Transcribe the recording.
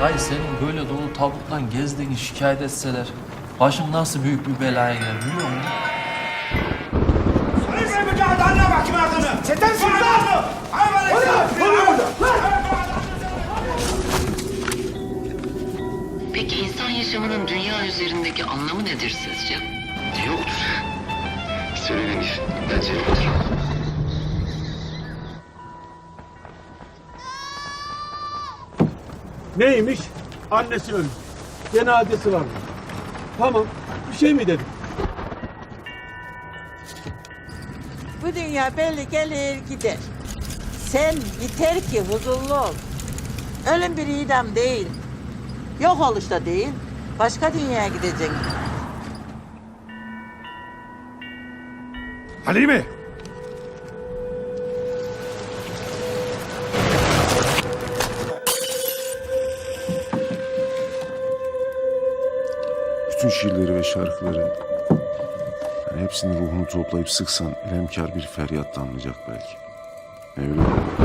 Dayı senin böyle dolu tabutla gezdiğini şikayet etseler başım nasıl büyük bir belaya gelir biliyor musun? Peki insan yaşamının dünya üzerindeki anlamı nedir sizce? Yoktur. Söylenir. Bence yoktur. Neymiş? Annesi ölmüş. Cenazesi varmış. Tamam. Bir şey mi dedik? Bu dünya belli gelir gider. Sen yeter ki huzurlu ol. Ölüm bir idam değil. Yok oluş da değil. Başka dünyaya gideceksin. Halime! Bütün şiirleri ve şarkıları yani hepsinin ruhunu toplayıp sıksan elemkar bir feryat damlayacak belki. Mi?